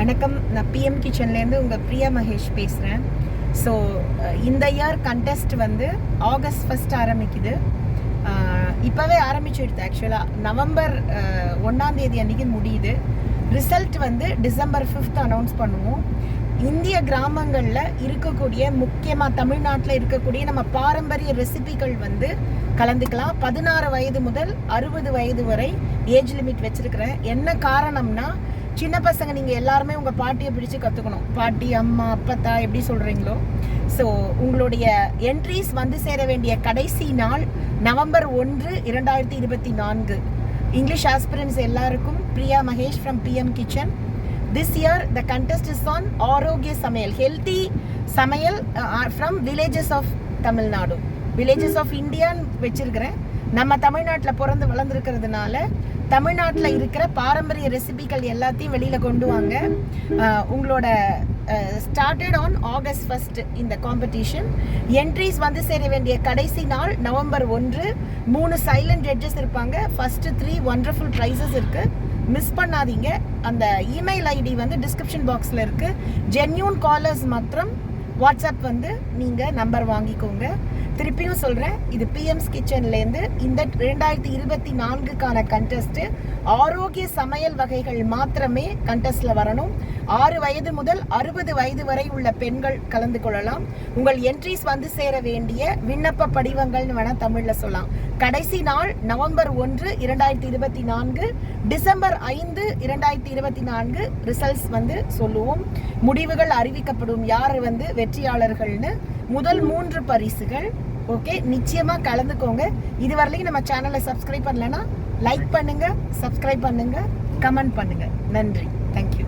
வணக்கம். நான் பிஎம் கிச்சன்லேருந்து உங்கள் பிரியா மகேஷ் பேசுகிறேன் ஸோ இந்த இயர் கண்டெஸ்ட் வந்து ஆகஸ்ட் ஃபஸ்ட் ஆரம்பிக்குது. இப்போவே ஆரம்பிச்சிடுது ஆக்சுவலாக நவம்பர் ஒன்றாம் தேதி அன்றைக்கி முடியுது. ரிசல்ட் வந்து டிசம்பர் ஃபிஃப்த் அனௌன்ஸ் பண்ணுவோம். இந்திய கிராமங்களில் இருக்கக்கூடிய முக்கியமாக தமிழ்நாட்டில் இருக்கக்கூடிய நம்ம பாரம்பரிய ரெசிபிகள் வந்து கலந்துக்கலாம். பதினாறு வயது முதல் அறுபது வயது வரை ஏஜ் லிமிட் வச்சுருக்கிறேன். என்ன காரணம்னா சின்ன பசங்க நீங்கள் எல்லாருமே உங்கள் பாட்டியை பிடிச்சு கற்றுக்கணும் பாட்டி அம்மா அப்பத்தா எப்படி சொல்கிறீங்களோ ஸோ உங்களுடைய என்ட்ரிஸ் வந்து சேர வேண்டிய கடைசி நாள் நவம்பர் ஒன்று இரண்டாயிரத்தி இருபத்தி நான்கு. இங்கிலீஷ் ஆஸ்பிரன்ஸ் எல்லாருக்கும் Priya Mahesh from PM kitchen this year the contest is on ஆரோக்கிய சமையல் ஹெல்த்தி சமையல் from villages of Tamil Nadu. Villages of இந்தியான்னு வச்சிருக்கிறேன். நம்ம தமிழ்நாட்டில் பிறந்து வளர்ந்துருக்கிறதுனால தமிழ்நாட்டில் இருக்கிற பாரம்பரிய ரெசிபிகள் எல்லாத்தையும் வெளியில் கொண்டு வாங்க. உங்களோட ஸ்டார்டட் ஆன் ஆகஸ்ட் ஃபர்ஸ்ட் இந்த காம்படிஷன் என்ட்ரிஸ் வந்து சேர வேண்டிய கடைசி நாள் நவம்பர் ஒன்று. மூணு சைலண்ட் ஜட்ஜஸ் இருப்பாங்க. ஃபஸ்ட்டு த்ரீ ஒண்டர்ஃபுல் ப்ரைஸஸ் இருக்குது மிஸ் பண்ணாதீங்க. அந்த இமெயில் ஐடி வந்து டிஸ்கிரிப்ஷன் பாக்ஸில் இருக்குது ஜென்யூன் காலர்ஸ் மாத்திரம் வாட்ஸ்அப் வந்து நீங்கள் நம்பர் வாங்கிக்கோங்க. திருப்பியும் சொல்கிறேன் இது பிஎம்ஸ் கிச்சன்லேருந்து இந்த ரெண்டாயிரத்தி இருபத்தி நான்குக்கான கண்டெஸ்ட்டு ஆரோக்கிய சமையல் வகைகள் மாத்திரமே கண்டெஸ்ட்டில் வரணும். ஆறு வயது முதல் அறுபது வயது வரை உள்ள பெண்கள் கலந்து கொள்ளலாம். உங்கள் என்ட்ரிஸ் வந்து சேர வேண்டிய விண்ணப்ப படிவங்கள்னு வேணால் தமிழில் சொல்லலாம். கடைசி நாள் நவம்பர் ஒன்று இரண்டாயிரத்தி இருபத்தி நான்கு டிசம்பர் ஐந்து இரண்டாயிரத்தி இருபத்தி நான்கு ரிசல்ட்ஸ் வந்து சொல்லுவோம். முடிவுகள் அறிவிக்கப்படும் யார் வந்து வெற்றியாளர்கள்னு முதல் மூன்று பரிசுகள். ஓகே நிச்சயமா கலந்துக்கோங்க. இது வரலையும் நம்ம சேனலை சப்ஸ்கிரைப் பண்ணலன்னா லைக் பண்ணுங்க சப்ஸ்கிரைப் பண்ணுங்க கமெண்ட் பண்ணுங்க. நன்றி. தேங்க்யூ